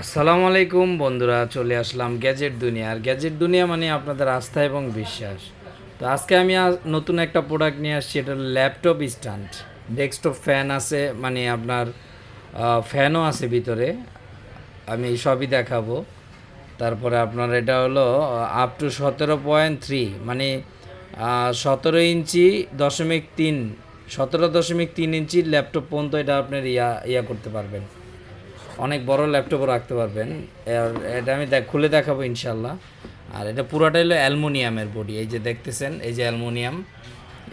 আসসালামু আলাইকুম বন্ধুরা, চলে আসলাম গ্যাজেট দুনিয়া। আর গ্যাজেট দুনিয়া মানে আপনাদের আস্থা এবং বিশ্বাস। তো আজকে আমি নতুন একটা প্রোডাক্ট নিয়ে আসছি, এটা ল্যাপটপ স্ট্যান্ড ডেস্কটপ ফ্যান আছে মানে আপনার ফ্যানও আছে ভিতরে। আমি সবই দেখাবো। তারপরে আপনার এটা হলো আপ টু সতেরো পয়েন্ট থ্রি মানে সতেরো ইঞ্চি দশমিক তিন, সতেরো দশমিক তিন ইঞ্চি ল্যাপটপ পর্যন্ত এটা আপনার ইয়া ইয়া করতে পারবেন। অনেক বড় ল্যাপটপও রাখতে পারবেন। এটা আমি খুলে দেখাবো ইনশাল্লাহ আর এটা পুরোটাই হলো অ্যালমোনিয়ামের বডি এই যে দেখতেছেন, এই যে অ্যালমোনিয়াম,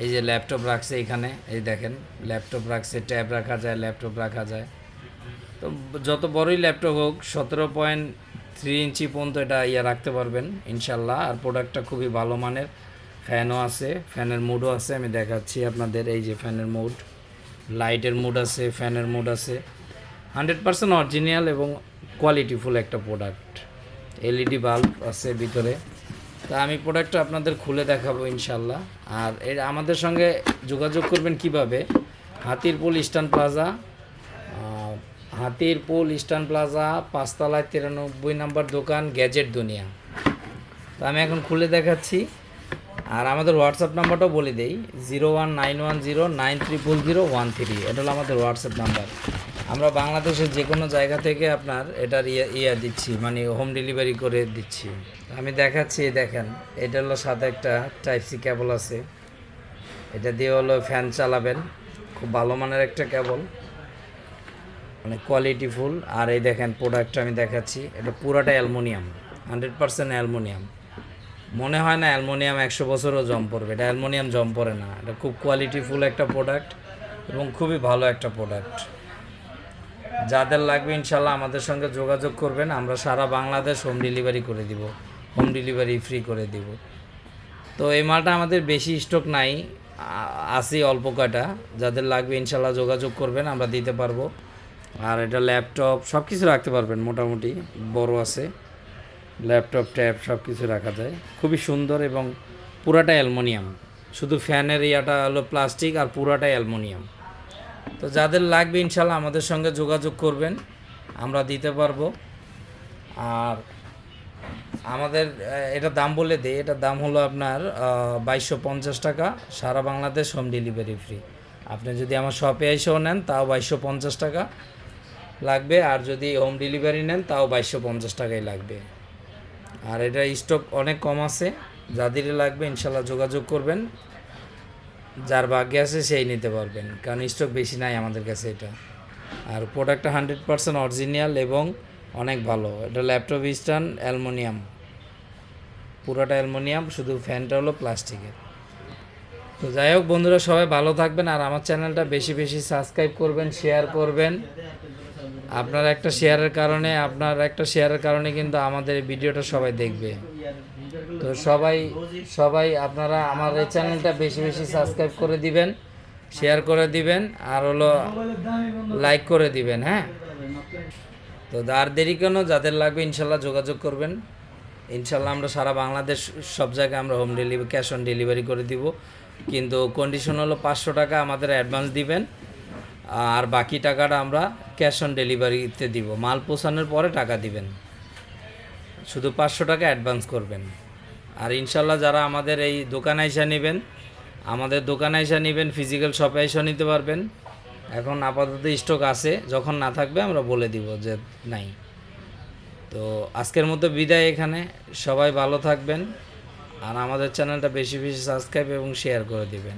এই যে ল্যাপটপ রাখছে এখানে। এই দেখেন ল্যাপটপ রাখছে ট্যাব রাখা যায় ল্যাপটপ রাখা যায়। তো যত বড়ই ল্যাপটপ হোক, সতেরো পয়েন্ট থ্রি ইঞ্চি পর্যন্ত এটা ইয়ে রাখতে পারবেন ইনশাল্লাহ আর প্রোডাক্টটা খুবই ভালো মানের। ফ্যানও আছে ফ্যানের মুডও আছে। আমি দেখাচ্ছি আপনাদের এই যে ফ্যানের মুড লাইটের মুড আছে ফ্যানের মুড আছে। হান্ড্রেড পার্সেন্ট অরিজিনাল এবং কোয়ালিটিফুল একটা প্রোডাক্ট। এলইডি বাল্ব আছে ভিতরে। তা আমি প্রোডাক্টটা আপনাদের খুলে দেখাবো ইনশাল্লাহ। আর এর আমাদের সঙ্গে যোগাযোগ করবেন কীভাবে? Hatirpool Eastern Plaza. আহ, হাতিরপুল ইস্টার্ন প্লাজা পাঁচতলায় তিরানব্বই নম্বর দোকান গ্যাজেট দুনিয়া। তো আমি এখন খুলে দেখাচ্ছি। আর আমাদের হোয়াটসঅ্যাপ নাম্বারটাও বলে দেই zero one nine one zero nine triple zero one three. এটা হলো আমাদের হোয়াটসঅ্যাপ নাম্বার। আমরা বাংলাদেশের যে কোনো জায়গা থেকে আপনার এটার ইয়ে ইয়া দিচ্ছি মানে হোম ডেলিভারি করে দিচ্ছি। আমি দেখাচ্ছি দেখেন, এটা হলো সাথে একটা টাইপ সি কেবল আছে। এটা দিয়ে হলো ফ্যান চালাবেন, খুব ভালো মানের একটা কেবল মানে কোয়ালিটি ফুল আর এই দেখেন প্রোডাক্টটা আমি দেখাচ্ছি, এটা পুরাটা অ্যালমোনিয়াম, হান্ড্রেড পার্সেন্ট অ্যালমোনিয়াম। মনে হয় না অ্যালমোনিয়াম একশো বছরও জম পড়বে, এটা অ্যালমোনিয়াম জম পড়ে না, এটা খুব কোয়ালিটিফুল একটা প্রোডাক্ট এবং খুবই ভালো একটা প্রোডাক্ট যাদের লাগবে ইনশাল্লাহ আমাদের সঙ্গে যোগাযোগ করবেন, আমরা সারা বাংলাদেশ হোম ডেলিভারি করে দিব। হোম ডেলিভারি ফ্রি করে দিব। তো এই মালটা আমাদের বেশি স্টক নাই আসি অল্প কয়টা। যাদের লাগবে ইনশাল্লাহ যোগাযোগ করবেন, আমরা দিতে পারব। আর এটা ল্যাপটপ সব কিছু রাখতে পারবেন, মোটামুটি বড় আছে। ল্যাপটপ ট্যাব সব কিছু রাখা যায়। খুবই সুন্দর এবং পুরাটা অ্যালমোনিয়াম। শুধু ফ্যানের ইয়াটা হলো প্লাস্টিক আর পুরাটাই অ্যালমোনিয়াম। তো যাদের লাগবে ইনশাল্লাহ আমাদের সঙ্গে যোগাযোগ করবেন, আমরা দিতে পারব। আর আমাদের এটার দাম বলে দিই এটার দাম হলো আপনার বাইশশো পঞ্চাশ টাকা, সারা বাংলাদেশ হোম ডেলিভারি ফ্রি আপনি যদি আমার শপে এসেও নেন, তাও বাইশশো পঞ্চাশ টাকা লাগবে, আর যদি হোম ডেলিভারি নেন, তাও বাইশশো পঞ্চাশ টাকাই লাগবে। আর এটা স্টক অনেক কম আছে, যাদেরই লাগবে ইনশাল্লাহ যোগাযোগ করবেন। যার ভাগ্যে আছে সেই নিতে পারবেন। কারণ স্টক বেশি নাই আমাদের কাছে এটা। আর প্রোডাক্টটা হান্ড্রেড পার্সেন্ট অরিজিনাল এবং অনেক ভালো। এটা ল্যাপটপ স্ট্যান্ড অ্যালমোনিয়াম পুরোটা অ্যালমোনিয়াম শুধু ফ্যানটা হলো প্লাস্টিকের তো যাই হোক বন্ধুরা, সবাই ভালো থাকবেন আর আমার চ্যানেলটা বেশি বেশি সাবস্ক্রাইব করবেন শেয়ার করবেন। আপনার একটা শেয়ারের কারণে, আপনার একটা শেয়ারের কারণে কিন্তু আমাদের ভিডিওটা সবাই দেখবে। তো সবাই সবাই আপনারা আমার এই চ্যানেলটা বেশি বেশি সাবস্ক্রাইব করে দিবেন, শেয়ার করে দিবেন, আর হলো লাইক করে দিবেন হ্যাঁ? তো আর দেরি কেন? যাদের লাগবে ইনশাল্লাহ যোগাযোগ করবেন। ইনশাল্লাহ আমরা সারা বাংলাদেশ, সব জায়গায় আমরা home delivery, cash on delivery করে দিব। কিন্তু কন্ডিশন হলো পাঁচশো টাকা আমাদের অ্যাডভান্স দিবেন। আর বাকি টাকাটা আমরা ক্যাশ অন ডেলিভারিতে দিব। মাল পৌঁছানোর পরে টাকা দিবেন। শুধু পাঁচশো টাকা অ্যাডভান্স করবেন। আর ইনশাল্লাহ যারা আমাদের এই দোকানে এসে নেবেন, আমাদের দোকানে এসে নেবেন ফিজিক্যাল শপে এসে নিতে পারবেন। এখন আপাতত স্টক আছে, যখন না থাকবে আমরা বলে দিব যে নাই। তো আজকের মতো বিদায় এখানে। সবাই ভালো থাকবেন। আর আমাদের চ্যানেলটা বেশি বেশি সাবস্ক্রাইব এবং শেয়ার করে দিবেন।